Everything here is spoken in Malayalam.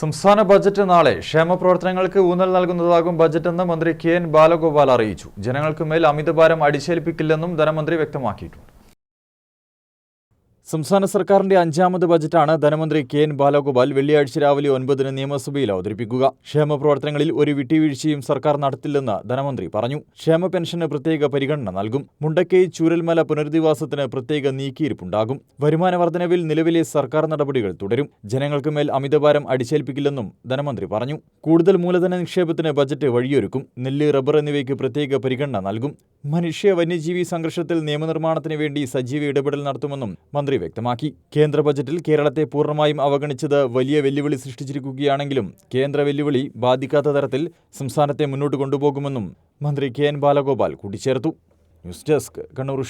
സംസ്ഥാന ബജറ്റ് നാളെ ക്ഷേമപ്രവർത്തനങ്ങൾക്ക് ഊന്നൽ നൽകുന്നതാകും ബജറ്റെന്ന് മന്ത്രി കെ എൻ ബാലഗോപാൽ അറിയിച്ചു. ജനങ്ങൾക്കുമേൽ അമിതഭാരം അടിച്ചേൽപ്പിക്കില്ലെന്നും ധനമന്ത്രി വ്യക്തമാക്കിയിട്ടുണ്ട്. സംസ്ഥാന സർക്കാരിന്റെ അഞ്ചാമത് ബജറ്റാണ് ധനമന്ത്രി കെ എൻ ബാലഗോപാൽ വെള്ളിയാഴ്ച രാവിലെ ഒൻപതിന് നിയമസഭയിൽ അവതരിപ്പിക്കുക. ക്ഷേമ പ്രവർത്തനങ്ങളിൽ ഒരു വിട്ടുവീഴ്ചയും സർക്കാർ നടത്തില്ലെന്ന് ധനമന്ത്രി പറഞ്ഞു. ക്ഷേമ പെൻഷന് പ്രത്യേക പരിഗണന നൽകും. മുണ്ടക്കൈ ചൂരൽമല പുനരധിവാസത്തിന് പ്രത്യേക നീക്കിയിരിപ്പുണ്ടാകും. വരുമാന വർധനവിൽ നിലവിലെ സർക്കാർ നടപടികൾ തുടരും. ജനങ്ങൾക്ക് മേൽ അമിതഭാരം അടിച്ചേൽപ്പിക്കില്ലെന്നും ധനമന്ത്രി പറഞ്ഞു. കൂടുതൽ മൂലധന നിക്ഷേപത്തിന് ബജറ്റ് വഴിയൊരുക്കും. നെല്ല് റബ്ബർ എന്നിവയ്ക്ക് പ്രത്യേക പരിഗണന നൽകും. മനുഷ്യ വന്യജീവി സംഘർഷത്തിൽ നിയമനിർമ്മാണത്തിന് വേണ്ടി സജീവ ഇടപെടൽ നടത്തുമെന്നും മന്ത്രി വ്യക്തമാക്കി. കേന്ദ്ര ബജറ്റിൽ കേരളത്തെ പൂർണമായും അവഗണിച്ചത് വലിയ വെല്ലുവിളി സൃഷ്ടിച്ചിരിക്കുകയാണെങ്കിലും കേന്ദ്ര വെല്ലുവിളി ബാധിക്കാത്ത തരത്തിൽ സംസ്ഥാനത്തെ മുന്നോട്ട് കൊണ്ടുപോകുമെന്നും മന്ത്രി കെ എൻ ബാലഗോപാൽ കൂട്ടിച്ചേർത്തു. News desk Kannur